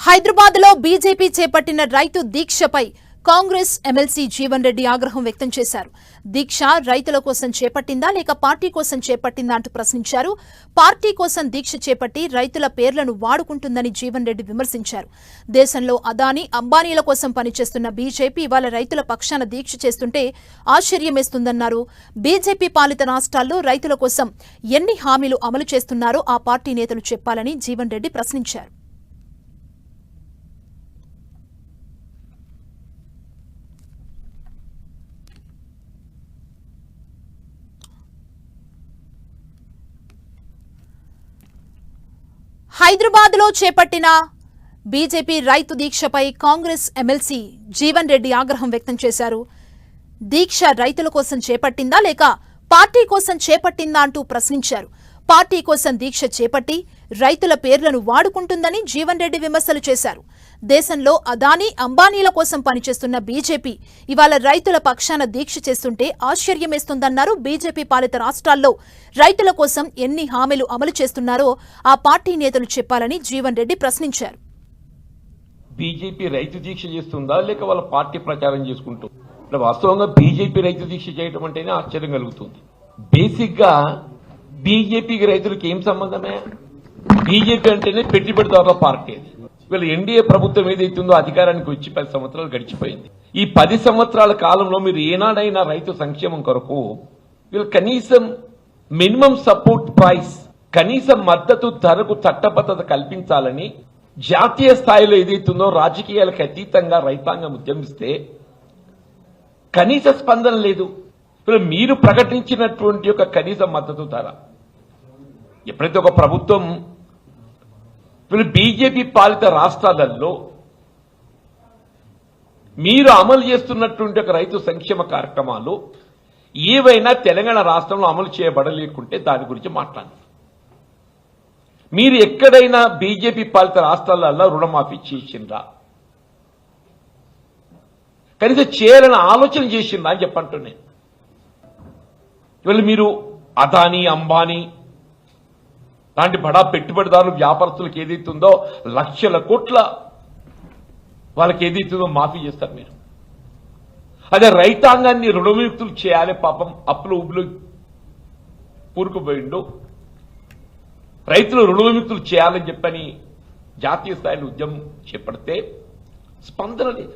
హైదరాబాద్లో బీజేపీ చేపట్టిన రైతు దీక్షపై కాంగ్రెస్ ఎమ్మెల్సీ జీవన్ రెడ్డి ఆగ్రహం వ్యక్తం చేశారు. దీక్ష రైతుల కోసం చేపట్టిందా లేక పార్టీ కోసం చేపట్టిందా అంటూ ప్రశ్నించారు. పార్టీ కోసం దీక్ష చేపట్టి రైతుల పేర్లను వాడుకుంటుందని జీవన్ రెడ్డి విమర్శించారు. దేశంలో అదానీ అంబానీల కోసం పనిచేస్తున్న బీజేపీ ఇవాళ రైతుల పక్షాన దీక్ష చేస్తుంటే ఆశ్చర్యమేస్తుందన్నారు. బీజేపీ పాలిత రాష్ట్రాల్లో రైతుల కోసం ఎన్ని హామీలు అమలు చేస్తున్నారో ఆ పార్టీ నేతలు చెప్పాలని జీవన్ రెడ్డి ప్రశ్నించారు. హైదరాబాద్లో చేపట్టిన బీజేపీ రైతు దీక్షపై కాంగ్రెస్ ఎమ్మెల్సీ జీవన్ రెడ్డి ఆగ్రహం వ్యక్తం చేశారు. దీక్ష రైతుల కోసం చేపట్టిందా లేక పార్టీ కోసం చేపట్టిందా అంటూ ప్రశ్నించారు. పార్టీ కోసం దీక్ష చేపట్టి రైతుల పేర్లను వాడుకుంటుందని జీవన్ రెడ్డి విమర్శలు చేశారు. దేశంలో అదానీ అంబానీల కోసం పనిచేస్తున్న బీజేపీ ఇవాళ రైతుల పక్షాన దీక్ష చేస్తుంటే ఆశ్చర్యమేస్తుందన్నారు బీజేపీ పాలిత రాష్ట్రాల్లో రైతుల కోసం ఎన్ని హామీలు అమలు చేస్తున్నారో ఆ పార్టీ నేతలు చెప్పాలని జీవన్ రెడ్డి ప్రశ్నించారు. బీజేపీ రైతు దీక్ష చేస్తుందా లేక వాళ్ళ పార్టీ ప్రచారం చేసుకుంటూ? వాస్తవంగా బీజేపీ రైతు దీక్ష చేయడం అంటేనే ఆశ్చర్యం కలుగుతుంది. బేసిక్గా బీజేపీకి రైతులకు ఏం సంబంధమే? బీజేపీ అంటేనే పెట్టుబడిదారుల పార్టీ. అది వీళ్ళ ఎన్డీఏ ప్రభుత్వం ఏదైతుందో అధికారానికి వచ్చి పది సంవత్సరాలు గడిచిపోయింది. ఈ పది సంవత్సరాల కాలంలో మీరు ఏనాడైనా రైతు సంక్షేమం కొరకు వీళ్ళు కనీసం మినిమం సపోర్ట్ ప్రైస్ కనీస మద్దతు ధరకు చట్టబద్ధత కల్పించాలని జాతీయ స్థాయిలో ఏదైతుందో రాజకీయాలకు అతీతంగా రైతాంగం ఉద్యమిస్తే కనీస స్పందన లేదు. మీరు ప్రకటించినటువంటి యొక్క కనీస మద్దతు ధర. ఎప్పుడైతే ఒక ప్రభుత్వం ఇప్పుడు బీజేపీ పాలిత రాష్ట్రాలలో మీరు అమలు చేస్తున్నటువంటి ఒక రైతు సంక్షేమ కార్యక్రమాలు ఏవైనా తెలంగాణ రాష్ట్రంలో అమలు చేయబడలేకుంటే దాని గురించి మాట్లాడండి. మీరు ఎక్కడైనా బీజేపీ పాలిత రాష్ట్రాలలో రుణమాఫీ చేసిండ్రా? కనీసం చేయాలని ఆలోచన చేసిండ్రా అని చెప్పంటున్నాను ఇవాళ మీరు అదానీ అంబానీ లాంటి బడా పెట్టుబడిదారులు వ్యాపారస్తులకు ఏదైతుందో లక్షల కోట్ల వాళ్ళకి ఏదైతుందో మాఫీ చేస్తారు మీరు. అదే రైతాంగాన్ని రుణవిముక్తులు చేయాలి పాపం అప్పులు ఉబ్బులు కూరుకుపోయిండు. రైతులు రుణవిముక్తులు చేయాలని చెప్పని జాతీయ స్థాయిలో ఉద్యమం చేపడితే స్పందన లేదు.